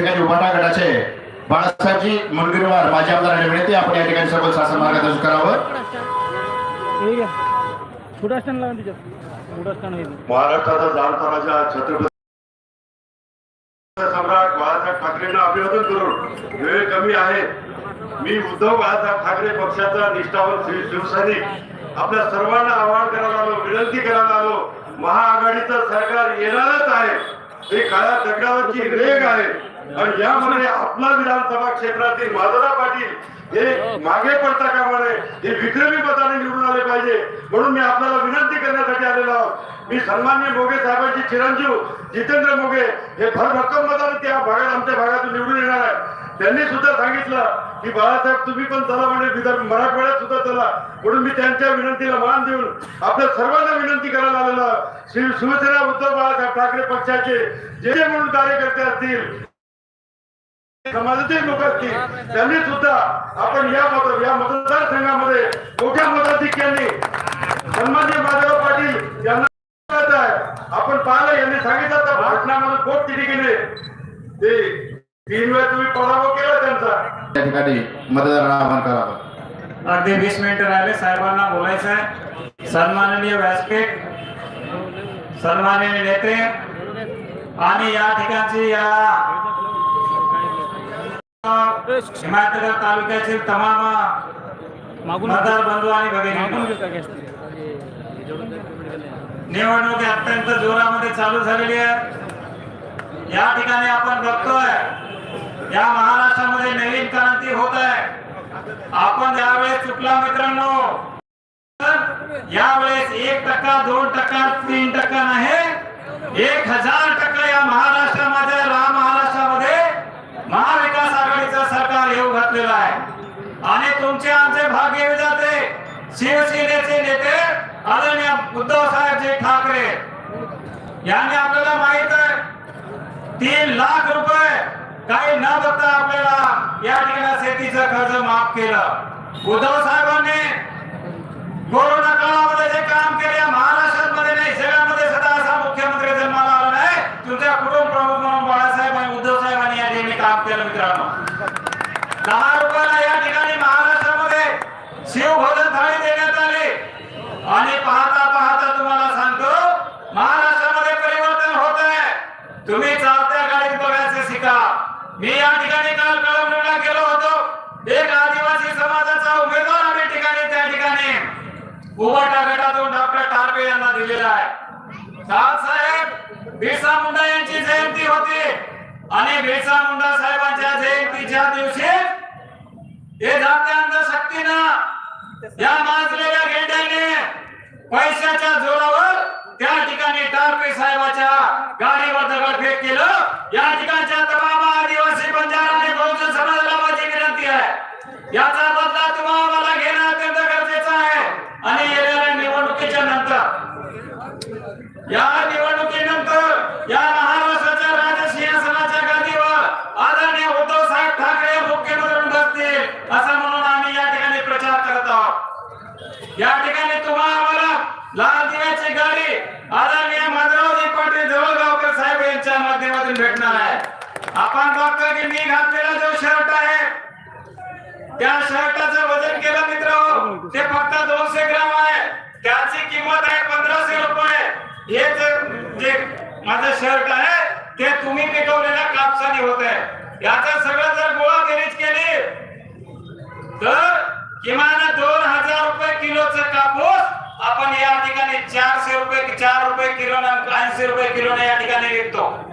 ठिकाणी उभाटा गटाचे. बाळासाहेबजी मुनगिरवार माजी आमदारांनी विनंती आपण या ठिकाणी सर्व शासन मार्गदर्शन करावं. ठीक आहे छोटा छत्रपती सम्राट बाळासाहेब ठाकरेंना अभिवादन करून वेळ कमी आहे. मी उद्धव बाळासाहेब ठाकरे पक्षाचा निष्ठावर शिवसैनिक. आपल्या सर्वांना आवाहन करायला आलो विनंती करायला आलो महाआघाडीचं सरकार येणारच आहे. हे काळ्या दगडावरची रेग आहे. आणि यामध्ये आपला विधानसभा क्षेत्रातील माधवराव पाटील हे मागे पडता कामा नये हे विक्रमी पदाने निवडून आले पाहिजे. म्हणून मी आपल्याला विनंती करण्यासाठी आलेलो आहोत. मी सन्मान्य मोगे साहेबांचे चिरंजीव जितेंद्र मोगे हे भरभक्कम मताने त्या भागात आमच्या भागातून निवडून येणार आहे त्यांनी सुद्धा सांगितलं की बाळासाहेब तुम्ही पण चला म्हणे विदर्भ मराठवाड्यात सुद्धा चला. म्हणून मी त्यांच्या विनंतीला मान देऊन आपल्या सर्वांना विनंती करायला आलेलो आहे. शिवसेना उद्धव बाळासाहेब ठाकरे पक्षाचे जे जे म्हणून कार्यकर्ते असतील समाजातील लोक असतील त्यांनी सुद्धा आपण या या मतदारसंघामध्ये मोठ्या मताधिक्यांनी सन्मान्य माधवराव पाटील यांना आपण पाहिलं यांनी सांगितलं तर भाषणामध्ये पोट तिथे गेले ते तीन वेळा तुम्ही पराभव केला त्यांचा. या ठिकाणी मतदारांना आवाहन करावं अगदी वीस मिनिटं राहिले. साहेबांना बोलायचं आहे सन्माननीय व्यासपीठ सन्माननीय नेते आणि या ठिकाणची या हिमायतनगर तालुक्यातील तमाम मतदार बंधू आणि भगिनी. निवडणूक अत्यंत जोरामध्ये चालू झालेली आहे. या ठिकाणी आपण बघतोय या महाराष्ट्रामध्ये नवीन क्रांती होत आहे. आपण यावेळेस चुकला मित्रांनो यावेळेस एक टक्का दोन टक्का तीन टक्का नाही एक हजार टक्का या महाराष्ट्रामध्ये राम महाराष्ट्रामध्ये महाविकास आघाडीचं घातलेला आहे. आणि तुमचे आमचे भाग्य जाते. शिवसेनेचे नेते आदरणीय उद्धव साहेबजी ठाकरे. यांनी आपल्याला माहीत आहे तीन लाख रुपये काही न बघता आपल्याला या ठिकाणी शेतीचं कर्ज माफ केलं. उद्धव साहेबांनी कोरोना काळामध्ये जे काम केले या महाराष्ट्रामध्ये नाही जगामध्ये सुद्धा असा मुख्यमंत्री जन्माला आला नाही. तुमच्या कुटुंब प्रमुख म्हणून बाळासाहेब आणि उद्धव साहेबांनी या ठिकाणी काम केलं मित्रांनो. दहा रुपयाला या ठिकाणी महाराष्ट्रामध्ये शिवभोजन थाळी देण्यात आली. आणि पाहता पाहता तुम्हाला सांगतो महाराष्ट्रामध्ये परिवर्तन होत आहे. तुम्ही चालत्या गाडीत बघायचे शिका. मी या ठिकाणी काल कळमनुरीला गेलो होतो. एक आदिवासी समाजाचा उमेदवार आम्ही ठिकाणी त्या ठिकाणी. उभाटा गटातून डॉक्टर ठाकरे यांना दिलेला आहे. साहेब बिरसा मुंडा यांची जयंती होती. आणि बिरसा मुंडा साहेबांच्या जयंतीच्या दिवशी हे जात्या अंधशक्तीनं या माजलेल्या गेंड्याने पैशाच्या जोरावर त्या ठिकाणी टारपे साहेबाच्या गाडीवर दगडफेक केलं. या ठिकाणच्या तमाम आदिवासी बंजारा आणि बहुजन समाजाला माझी विनंती आहे याचा बदला तुम्हाला मला घेणं अत्यंत गरजेचं आहे आणि येणाऱ्या निवडणुकीच्या नंतर या निवडणुकीनंतर या महाराष्ट्राच्या राजसिंहासनाच्या गादीवर आदरणीय उद्धव साहेब ठाकरे मुख्यमंत्री म्हणून बसतील असं म्हणून आम्ही या ठिकाणी प्रचार करत आहोत या ठिकाणी तुम्हाला आम्हाला लाल दिव्याची गाडी आदरणीय माधवरावजी पाटील जवळगावकर साहेब यांच्या माध्यमातून भेटणार आहे आपण बघतो की आपल्याला जो शर्ट आहे त्या शर्टाचं वजन केलं मित्र ते फक्त दोनशे ग्राम आहे. त्याची किंमत आहे पंधराशे रुपये. हे जे- माझं शर्ट आहे ते तुम्ही पिकवलेल्या कापसाने होत आहे. याचा सगळं जर गोळा बेरीज केली तर किमान दोन हजार रुपये किलोचं कापूस आपण या ठिकाणी चारशे रुपये चार रुपये किलो ऐंशी रुपये किलोने या ठिकाणी विकतो.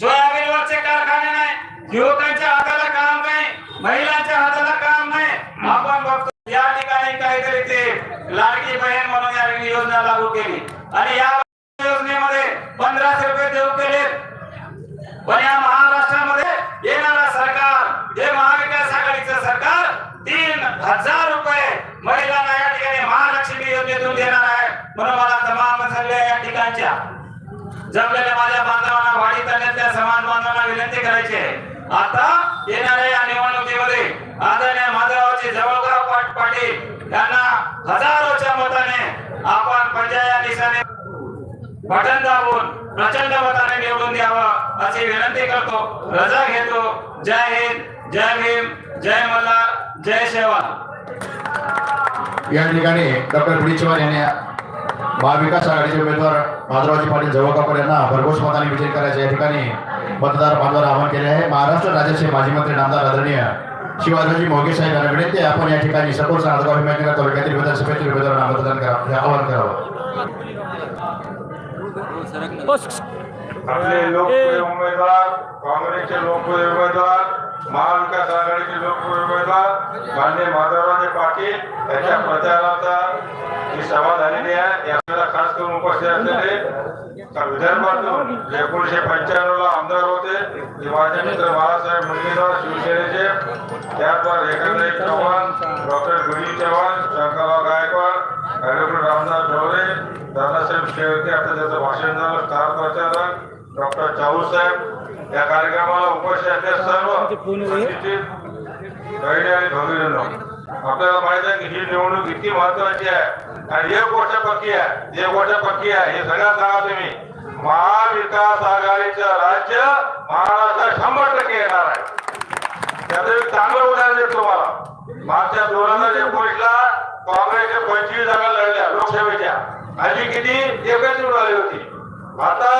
सोयाबीन वरचे कारखाने नाही युवकांच्या हाताला काम नाही महिलांच्या हाताला काम नाही. आपण बघतो या ठिकाणी काहीतरी ते लाडकी बहीण म्हणून या योजना लागू केली. आणि या योजनेमध्ये पंधराशे रुपये देऊ केले पण या महाराष्ट्रामध्ये येणारा सरकार हे महाविकास आघाडीचं सरकार तीन हजार रुपये महिलांना या ठिकाणी महालक्ष्मी योजनेतून देणार आहे. म्हणून मला तमाम सगळ्या या ठिकाणच्या. जमलेल्या माझ्या बांधवांना वाढी तालुक्यातल्या समान बांधवांना विनंती करायची आहे आता येणाऱ्या या निवडणुकीमध्ये आदरणीय माधवरावजी जवळगाव पाट पाटील यांना हजारोच्या मताने बटन दाबून प्रचंड मताने निवडून द्यावा अशी विनंती करतो. रजा घेतो. जय हिंद जय भीम जय मल्हार जय सेवा या ठिकाणी डॉक्टर बी चव्हाण यांनी महाविकास आघाडीचे उमेदवार माधुरावजी पाटील जवळकापर यांना भरघोस मताने विजय करायचे. या ठिकाणी मतदार बांधवांना आवाहन केले आहे. महाराष्ट्र राज्याचे माजी मंत्री नामदार आदरणीय शिवाजी मोगे साहेब यांना विनंती आपण या ठिकाणी सकोर नांदगाव हिमायतनगर तालुक्यातील विधानसभेतील उमेदवारांना मतदान करा आवाहन करावं. आपले लोकप्रिय उमेदवार काँग्रेसचे लोकप्रिय उमेदवार महाविकास आघाडीचे लोकप्रिय उमेदवार मान्य माधवराजे पाटील यांच्या प्रचाराचा ही सभा झालेली आहे याला खास करून उपस्थित असलेले विदर्भातून जे एकोणीशे पंच्याण्णव ला आमदार होते ते माझे मित्र बाळासाहेब मुनगेराव शिवसेनेचे. त्याचवर एकंदर चव्हाण डॉक्टर गुरी चव्हाण शंकरराव गायकवाड ॲडव्होकेट रामदास ढवळे दादासाहेब शेळके आता त्याचं भाषण झालं स्टार प्रचारक डॉक्टर चाऊसाहेब या कार्यक्रमाला उपस्थित असलेले सर्व प्रतिष्ठित आणि भगिनींनो आपल्याला माहीत आहे की ही निवडणूक इतकी महत्वाची आहे आणि एक वर्ष पक्की आहे एक वर्ष पक्की आहे हे सगळ्यात सांगा तुम्ही. महाविकास आघाडीचं राज्य महाराष्ट्रात शंभर टक्के येणार आहे. त्याचं एक चांगलं उदाहरण देतो तुम्हाला. मागच्या दोन काँग्रेसने पंचवीस जागा लढल्या लोकसभेच्या. आणि किती? एकच निवडून आली होती. आता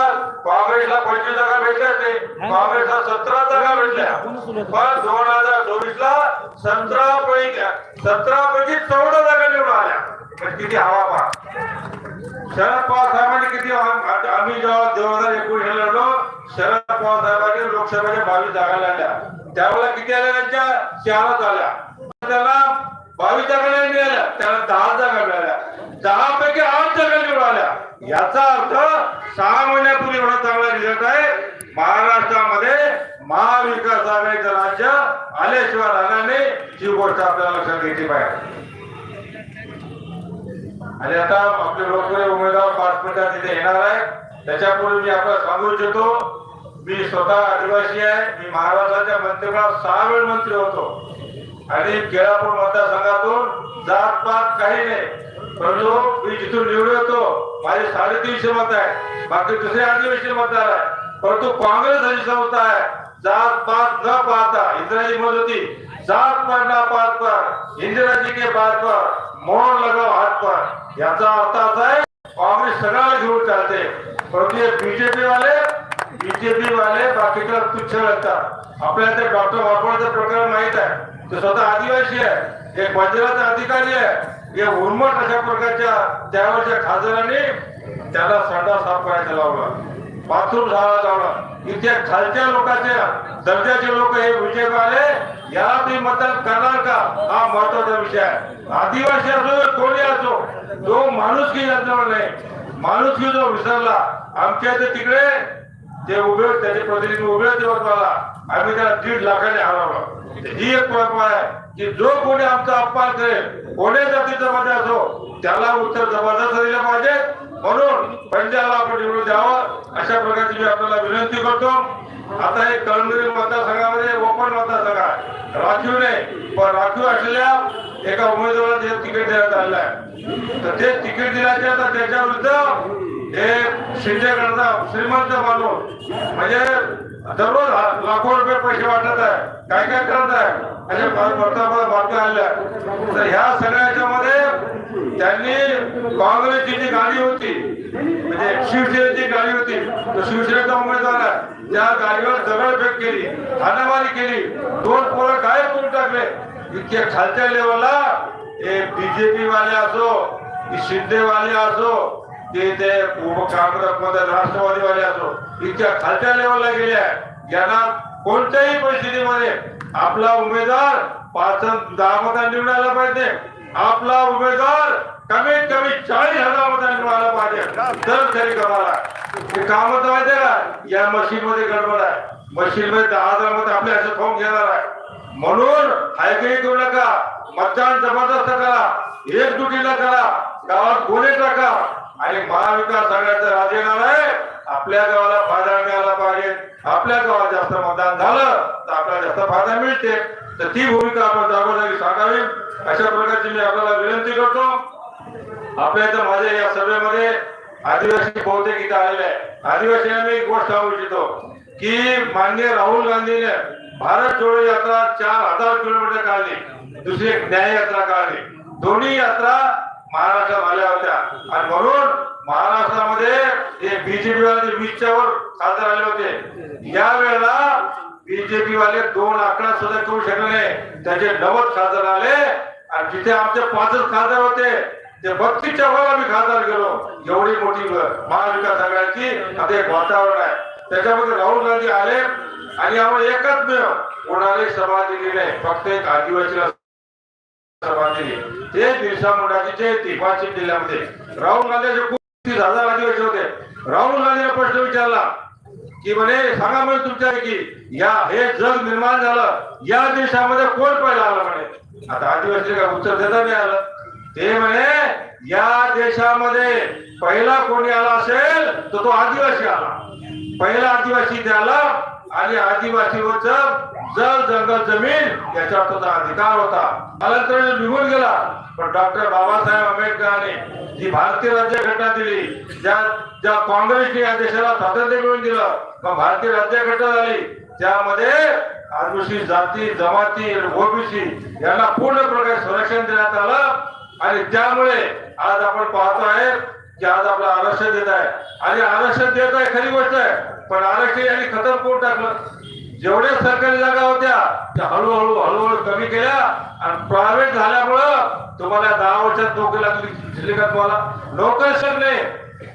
काँग्रेसला पंचवीस जागा भेटल्याच नाही काँग्रेसला सतरा जागा भेटल्या. पण दोन हजार चोवीस ला सतरा पैकी सतरा पैकी चौदा जागा निवडून आल्या. किती हवा पहा शरद पवार साहेबांनी किती आम्ही जेव्हा दोन हजार एकोणीस लढलो शरद पवार साहेबांनी लोकसभेच्या बावीस जागा लढल्या. त्यावेळेला किती आल्या त्यांच्या? चारच आल्या. त्याला बावीस जागा नाही मिळाल्या त्याला दहा जागा मिळाल्या. दहा पैकी आठ जागा मिळाल्या याचा अर्थ सहा महिन्यापूर्वी एवढा चांगला रिझल्ट आहे. महाराष्ट्रामध्ये महाविकास आघाडीचं राज्य आल्याशिवाय राहणार नाही ही गोष्ट आपल्याला लक्षात घ्यायची पाहिजे. आणि आता आपले लोकप्रिय उमेदवार पाच मिनिटात तिथे येणार आहे. त्याच्यापूर्वी मी आपल्याला सांगू इच्छितो मी स्वतः आदिवासी आहे. मी महाराष्ट्राच्या मंत्रिमंडळात सहा वेळ मंत्री होतो. आणि केळापूर मतदारसंघातून जात पात काही नाही. परंतु मी जिथून निवडून येतो माझे साडेतीनशे मत आहे. बाकी दुसरे आदिवासी मतदार आहे. परंतु काँग्रेस अशी संस्था आहे जात पात न पाहता इंदिराजी म्हणत होती जात पात न पात पर इंदिराजी के पात पर मोहन लगाव हात पर याचा अर्थ असा आहे काँग्रेस सगळ्याला घेऊन चालते. परंतु हे बीजेपी वाले बीजेपी वाले बाकीच्या तुच्छ लागतात आपल्याला ते डॉक्टर वापरण्याचं प्रकरण माहीत आहे. ते स्वतः आदिवासी आहे. एक बंजाराचा अधिकारी आहे. हे उर्मट अशा प्रकारच्या त्यावरच्या खासदाराने त्याला सांडा साफ करायचा लावला. बाथरूम झाला लावला. इथे खालच्या लोकांच्या दर्जाचे लोक हे विजय आले. याला तुम्ही मतदान करणार का? हा महत्त्वाचा विषय आहे. आदिवासी असो कोणी असो जो माणूस की नाही. माणूस की जो विसरला आमच्या इथे तिकडे ते उभे होते, त्याचे प्रतिनिधी उभे होते यवतमाळला आम्ही त्याला दीड लाखाने हरवलं. ही एक परंपरा आहे की जो कोणी आमचा अपमान करेल कोणी जातीचा मध्ये असो त्याला उत्तर जबरदस्त दिलं पाहिजे. म्हणून पंजाबला आपण निवडून द्यावं. अशा प्रकारची मी आपल्याला विनंती करतो. आता हे कळमगिरी मतदारसंघामध्ये ओपन मतदारसंघ आहे. राखीव नाही पण राखीव असलेल्या एका उमेदवाराला तिकीट देण्यात आलेलं आहे. तर ते तिकीट दिल्याचे आता त्याच्या विरुद्ध हे शिंदे करता श्रीमंत माणूस. म्हणजे दररोज लाखो रुपये पैसे वाटत आहे. काय काय करत आहे? असे भारतामध्ये बातम्या आल्या. तर ह्या सगळ्याच्या मध्ये त्यांनी काँग्रेसची जी गाडी होती म्हणजे शिवसेनेची गाडी होती तर शिवसेनेचा उमेदवार आहे. त्या गाडीवर दगडफेक केली हाणामारी केली. दोन पोरं गायब करून टाकले. इतके खालच्या लेवलला हे बीजेपी वाले असो शिंदे शिंदेवाले असो ते ते उप- काँग्रेसमध्ये राष्ट्रवादीवाले असो इतक्या खालच्या लेवलला गेल्या ज्यांना कोणत्याही परिस्थितीमध्ये आपला उमेदवार पाच दहा मतांनी निवडून आला पाहिजे. आपला उमेदवार कमीत कमी चाळीस हजार मतांनी निवडून आला पाहिजे. तर तरी कामाला हे काम माहितीये का? या मशीन मध्ये गडबड आहे. मशीन मध्ये दहा हजार मत आपल्या ह्याचं फॉर्म घेणार आहे. म्हणून हायकही करू नका. मतदान जबरदस्त करा. एकजुटीला करा गावात गोळे टाका. आणि महाविकास आघाडीचं राज आहे. आपल्या गावाला फायदा मिळाला पाहिजे. आपल्या गावात जास्त मतदान झालं तर आपल्याला जास्त फायदा मिळते. तर ती भूमिका आपण जागोजागी सांगावी. अशा प्रकारची मी आपल्याला विनंती करतो. आपल्या इथं माझ्या या सभेमध्ये आदिवासी बहुतेक इथं आलेले आहे आदिवासींना मी एक गोष्ट सांगू इच्छितो की मान्य राहुल गांधीने भारत जोडो यात्रा चार हजार किलोमीटर काढली. दुसरी एक न्याय यात्रा काढली. दोन्ही यात्रा महाराष्ट्रात आल्या होत्या. आणि म्हणून महाराष्ट्रामध्ये हे बीजेपी वाले वीसच्या वर आले होते. या वेळेला बीजेपी वाले दोन आकडा सुद्धा करू शकले नाही. त्याचे नव्वद खासदार आले आणि जिथे आमचे पाचच खासदार होते ते बत्तीसच्या वर आम्ही खासदार गेलो. एवढी मोठी महाविकास आघाडीची आता एक वातावरण आहे. त्याच्यामध्ये राहुल गांधी आले आणि आम्हाला एकच मिळ कोणाला सभा दिली नाही. फक्त एक आदिवासीला ते बिरसा मुंडाची जयंती जिल्ह्यामध्ये राहुल गांधीचे खूप हजार आदिवासी होते. राहुल गांधीने प्रश्न विचारला की म्हणे सांगा म्हणे तुमच्यापैकी या हे जग निर्माण झालं या देशामध्ये कोण पहिला आलं म्हणे? आता आदिवासी काय उत्तर देता नाही आलं. ते म्हणे या देशामध्ये पहिला कोणी आला असेल तर तो आदिवासी आला. पहिला आदिवासी त्याला आणि आदिवासीवरच जल जंगल जमीन याच्यावर त्याचा अधिकार होता. कालांतराने निघून गेला. पण डॉक्टर बाबासाहेब आंबेडकरांनी जी भारतीय राज्यघटना दिली ज्या ज्या काँग्रेसने या देशाला स्वातंत्र्य मिळवून दिलं मग भारतीय राज्यघटना झाली. त्यामध्ये आदिवासी जाती जमाती ओबीसी यांना पूर्ण प्रकारे संरक्षण देण्यात आलं. आणि त्यामुळे आज आपण पाहतो आहे की आज आपलं आरक्षण देत आहे. आणि आरक्षण देत आहे खरी गोष्ट आहे पण आरक्षण यांनी खतम करून टाकलं. जेवढ्या सरकारी जागा होत्या त्या हळूहळू हळूहळू कमी केल्या. आणि प्रायव्हेट झाल्यामुळं तुम्हाला दहा वर्षात नोकरी लागली. दिली का तुम्हाला? नोकरी शकले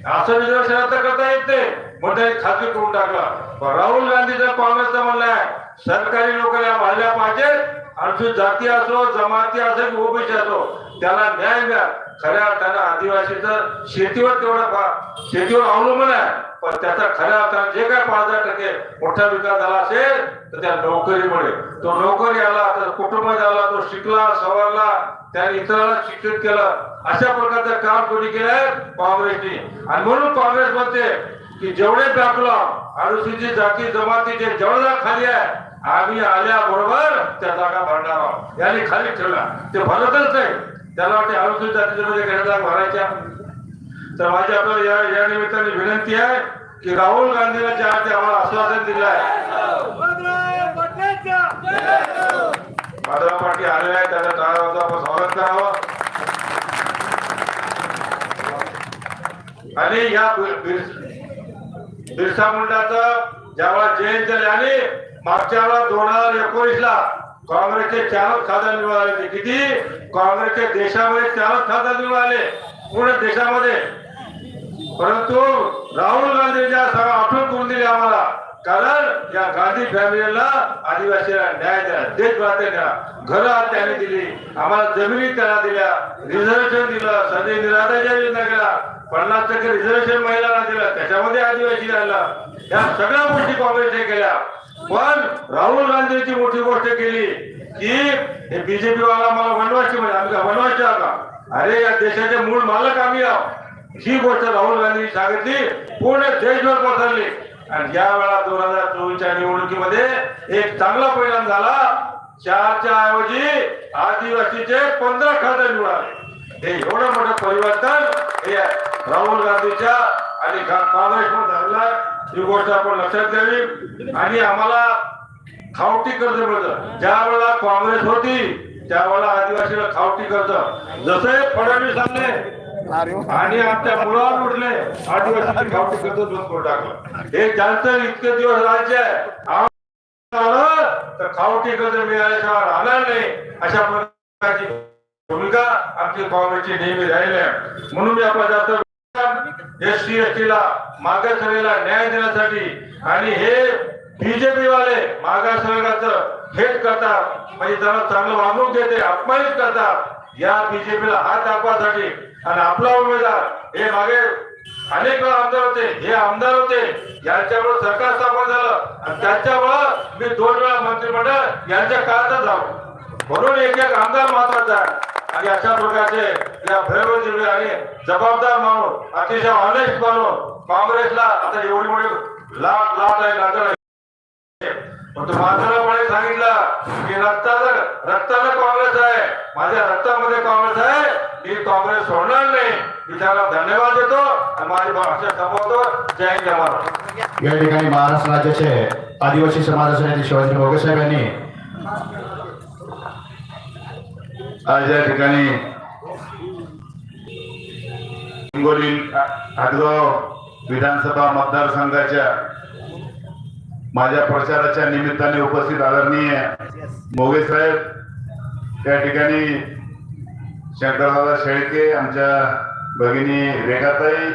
असं रिझर्वेशन आता करता येत नाही. म्हणून खात्री करून टाकलं पण राहुल गांधीचं काँग्रेसचं म्हणणं आहे सरकारी नोकऱ्या वाढल्या पाहिजेत आणि जाती असो जमाती असो की ओबीसी असो त्याला न्याय द्या. खऱ्या अर्थानं आदिवासीचं शेतीवर तेवढा फा- शेतीवर अवलंबून आहे. पण त्याचा खऱ्या अर्थानं जे काय पाच हजार टक्के मोठा विकास झाला असेल तर त्या नोकरीमुळे. तो नोकरी आला तर कुटुंब झाला तो शिकला सवरला त्याने इतरांना शिक्षित केलं. अशा प्रकारचं काम कोणी केलंय? काँग्रेसने. आणि म्हणून काँग्रेस म्हणते की जेवढे बॅकलॉग अनुसूचित जाती जमातीचे जेवढा खाली आहे आम्ही आल्याबरोबर त्या जागा भरणार आहोत. याने खाली ठेवला. ते भरतच नाही. त्याला वाटते अनुसूचित जातीमध्ये काही भरायच्या तर माझी आपल्याला या या निमित्ताने विनंती आहे की राहुल गांधीला ज्या ते आम्हाला आश्वासन दिलं आहे. माधव पाटील आले आहे त्याचं टाळावं आपण स्वागत करावं. आणि या बिरसा मुंडाचं ज्यावेळेला जयंती झाली आणि मागच्या वेळा दोन हजार एकोणीस ला काँग्रेसचे चार खासदार निवडून आले किती? काँग्रेसच्या देशामध्ये चारच खासदार निवडून आले पूर्ण देशामध्ये. परंतु राहुल गांधींच्या सगळं आठवण करून दिली आम्हाला. कारण या गांधी फॅमिलीला आदिवासीला न्याय द्या देशभरात द्या. घर त्यांनी दिली. आम्हाला जमिनी त्याला दिल्या. रिझर्वेशन दिलं. संजय निराधाच्या योजना केला पन्नास टक्के रिझर्वेशन महिलांना दिलं. त्याच्यामध्ये आदिवासी आलं या सगळ्या गोष्टी काँग्रेसने केल्या. पण राहुल गांधीची मोठी गोष्ट केली की हे बीजेपी वाला मला वनवासी म्हणजे आम्ही का वनवासी का? अरे या देशाचे मूळ मालक आम्ही आहोत. ही गोष्ट राहुल गांधींनी सांगितली. पूर्ण देशभर पसरली. आणि या वेळा दोन हजार चोवीसच्या निवडणुकीमध्ये एक चांगला परिणाम झाला. चारच्या ऐवजी आदिवासीचे पंधरा खासदार निवडाले हे एवढं मोठं परिवर्तन हे राहुल गांधीच्या आणि काँग्रेसमध्ये झालेलं आहे. ही गोष्ट आपण लक्षात घ्यावी आणि आम्हाला खावटी कर्ज मिळतं. ज्या वेळेला काँग्रेस होती त्यावेळेला आदिवासीला खावटी कर्ज. जसे फडणवीस आले आणि आमच्या मुलावर उठले आदिवासी गावठी कर्ज बंद करून टाकलं. हे ज्यांचं इतके दिवस राज्य आहे तर खावटी कर्ज मिळाल्याशिवाय राहणार नाही. अशा प्रकारची भूमिका आमची काँग्रेसची नेहमी राहिली आहे. म्हणून मी आपला जास्त एस टी एस ला मागासवर्गीला न्याय देण्यासाठी आणि हे बीजेपी वाले मागासवर्गाचं हेट करतात म्हणजे त्यांना चांगलं वागणूक देते अपमानित करतात या बीजेपीला हात दाखवासाठी. आणि आपला उमेदवार हे मागे अनेक वेळा आमदार होते हे आमदार होते यांच्यामुळे सरकार स्थापन झालं आणि त्यांच्यामुळं मी दोन वेळा मंत्रिमंडळ यांच्या काळातच झालो म्हणून एक एक आमदार महत्त्वाचा आहे. आणि अशा प्रकारचे या भैरव जिल्हे आणि जबाबदार माणूस अतिशय ऑनेस्ट माणूस काँग्रेसला आता एवढी मोठी लाट लाट आहे नाटक आहे पण सांगितलं की रक्ताचं रक्ताला काँग्रेस आहे. माझ्या रक्तामध्ये काँग्रेस आहे. मी काँग्रेस सोडणार नाही. मी त्याला धन्यवाद देतो आणि माझी भाषा संपवतो जय हिंद जय महाराष्ट्र. या ठिकाणी महाराष्ट्र राज्याचे आदिवासी समाजाचे नेते शिवाजी भोगे साहेब यांनी आज या ठिकाणी हिंगोली हातगाव विधानसभा मतदारसंघाच्या माझ्या प्रचाराच्या निमित्ताने उपस्थित आदरणीय मोगे साहेब त्या ठिकाणी शंकरदादा शेळके आमच्या भगिनी रेखाताई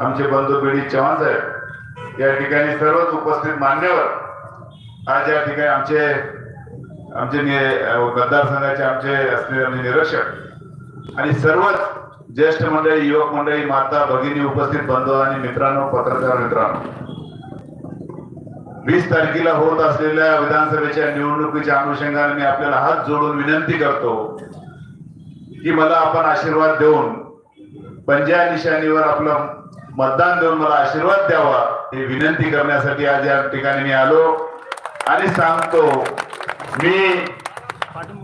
आमचे बंधू पिढी चव्हाण साहेब या ठिकाणी सर्वच उपस्थित मान्यवर आज या ठिकाणी आमचे आमचे नि- मतदारसंघाचे आमचे असलेले आमचे निरीक्षक आणि सर्वच ज्येष्ठ मंडळी युवक मंडळी माता भगिनी उपस्थित बंधू आणि मित्रांनो पत्रकार मित्रांनो. वीस तारखेला होत असलेल्या विधानसभेच्या निवडणुकीच्या अनुषंगाने मी आपल्याला हात जोडून विनंती करतो की मला आपण आशीर्वाद देऊन पंजा निशाणीवर आपलं मतदान देऊन मला आशीर्वाद द्यावा ही विनंती करण्यासाठी आज या ठिकाणी मी आलो आणि सांगतो मी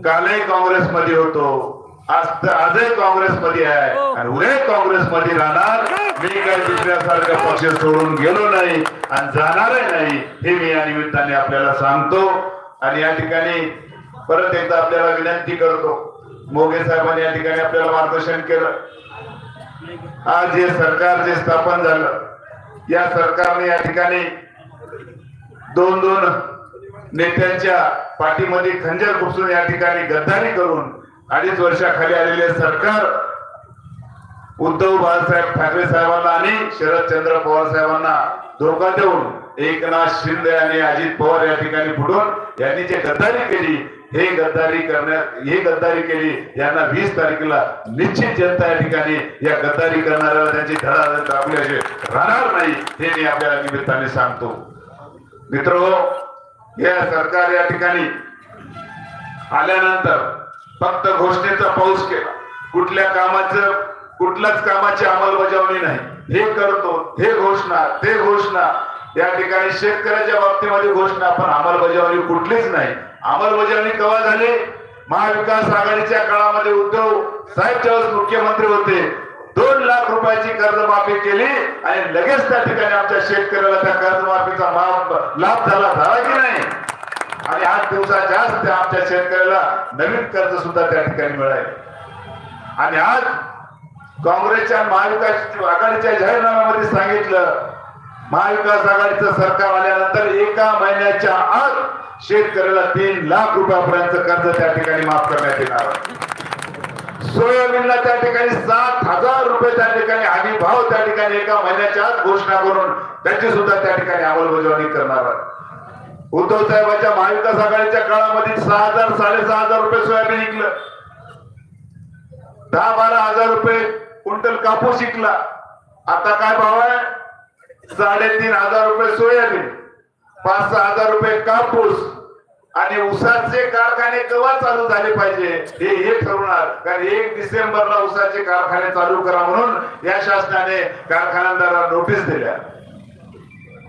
कालही काँग्रेसमध्ये होतो. आज तर आजही काँग्रेसमध्ये आहे. आणि उद्या काँग्रेसमध्ये राहणार. मी काही दुसऱ्यासारखा पक्ष सोडून गेलो नाही आणि जाणारही नाही हे मी या निमित्ताने आपल्याला सांगतो. आणि या ठिकाणी परत एकदा आपल्याला विनंती करतो. मोगे साहेबांनी या ठिकाणी आपल्याला मार्गदर्शन केलं. आज जे सरकार जे स्थापन झालं या सरकारने या ठिकाणी दोन दोन नेत्यांच्या पाठीमध्ये खंजर घुसून या ठिकाणी गद्दारी करून अडीच वर्षाखाली आलेले सरकार उद्धव बाळासाहेब ठाकरे साहेबांना आणि शरदचंद्र पवार साहेबांना धोका देऊन एकनाथ शिंदे आणि अजित पवार या ठिकाणी फुटून यांनी जे गद्दारी केली हे गद्दारी करण्यात ही गद्दारी केली यांना वीस तारखेला निश्चित जनता या ठिकाणी या गद्दारी करणाऱ्याला त्यांची धडा दाखवल्याचे राहणार नाही हे मी आपल्या निमित्ताने सांगतो. मित्र या सरकार या ठिकाणी आल्यानंतर फक्त घोषणेचा पाऊस केला. कुठल्या कामाचं कुठल्याच कामाची अंमलबजावणी नाही. हे करतो हे घोषणा ते घोषणा. या ठिकाणी शेतकऱ्याच्या बाबतीमध्ये घोषणा पण अंमलबजावणी कुठलीच नाही. अंमलबजावणी केव्हा झाली? महाविकास आघाडीच्या काळामध्ये उद्धव साहेब ज्यावेळेस मुख्यमंत्री होते. दोन लाख रुपयाची कर्जमाफी केली आणि लगेच त्या ठिकाणी आमच्या शेतकऱ्याला त्या कर्जमाफीचा लाभ लाभ झाला झाला की नाही आणि आठ दिवसाच्या आज त्या आमच्या शेतकऱ्याला नवीन कर्ज सुद्धा त्या ठिकाणी मिळाले आणि आज काँग्रेसच्या महाविकास आघाडीच्या जाहीरनाम्यामध्ये सांगितलं महाविकास आघाडीचं सरकार आल्यानंतर एका महिन्याच्या आत शेतकऱ्याला तीन लाख रुपयापर्यंत कर्ज त्या ठिकाणी माफ करण्यात येणार आहे. सोयाबीनला त्या ठिकाणी सात हजार रुपये त्या ठिकाणी हमी भाव त्या ठिकाणी एका महिन्याच्या आत घोषणा करून त्याची सुद्धा त्या ठिकाणी अंमलबजावणी करणार उद्धव साहेबांच्या महाविकास आघाडीच्या काळामध्ये सहा हजार साडेसहा हजार रुपये सोयाबीन विकलं. दहा बारा हजार रुपये क्विंटल कापूस विकला. आता काय भाव आहे? साडेतीन हजार रुपये सोयाबीन पाच सहा हजार रुपये कापूस. आणि उसाचे कारखाने केव्हा चालू झाले पाहिजे हे हे ठरवणार. कारण एक डिसेंबरला उसाचे कारखाने चालू करा म्हणून या शासनाने कारखान्यादारांना नोटीस दिल्या.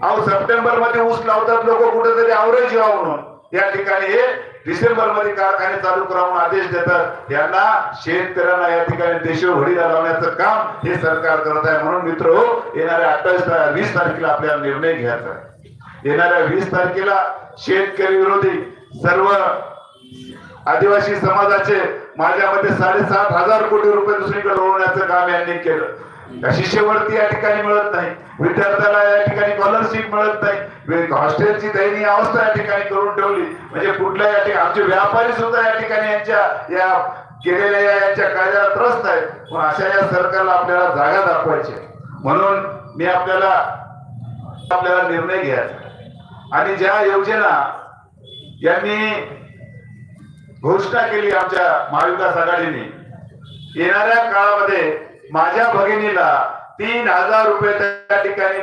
अहो सप्टेंबरमध्ये ऊस लावतात लोक कुठेतरी आवरेज व्हावं म्हणून. या ठिकाणी हे डिसेंबरमध्ये कारखाने चालू करा म्हणून आदेश देतात. यांना शेतकऱ्यांना या ठिकाणी देशोघडीला लावण्याचं काम हे सरकार करत आहे म्हणून मित्र हो येणाऱ्या अठ्ठावीस वीस तारखेला आपल्याला निर्णय घ्यायचा आहे. येणाऱ्या वीस तारखेला शेतकरी विरोधी सर्व आदिवासी समाजाचे माझ्या मते साडेसात हजार कोटी रुपये दुसरीकडे ओळण्याचं काम यांनी केलं. शिष्यवृत्ती या ठिकाणी मिळत नाही. विद्यार्थ्याला या ठिकाणी स्कॉलरशिप मिळत नाही. हॉस्टेलची दयनीय अवस्था या ठिकाणी करून ठेवली. म्हणजे कुठल्या या ठिकाणी आमचे व्यापारी सुद्धा या ठिकाणी यांच्या या केलेल्या यांच्या कायद्याला त्रस्त आहेत. पण अशा या सरकारला आपल्याला जागा दाखवायची म्हणून मी आपल्याला आपल्याला निर्णय घ्यायचा आणि ज्या योजना यांनी घोषणा केली आमच्या महाविकास आघाडीने. येणाऱ्या काळामध्ये माझ्या भगिनीला तीन हजार रुपये त्या ठिकाणी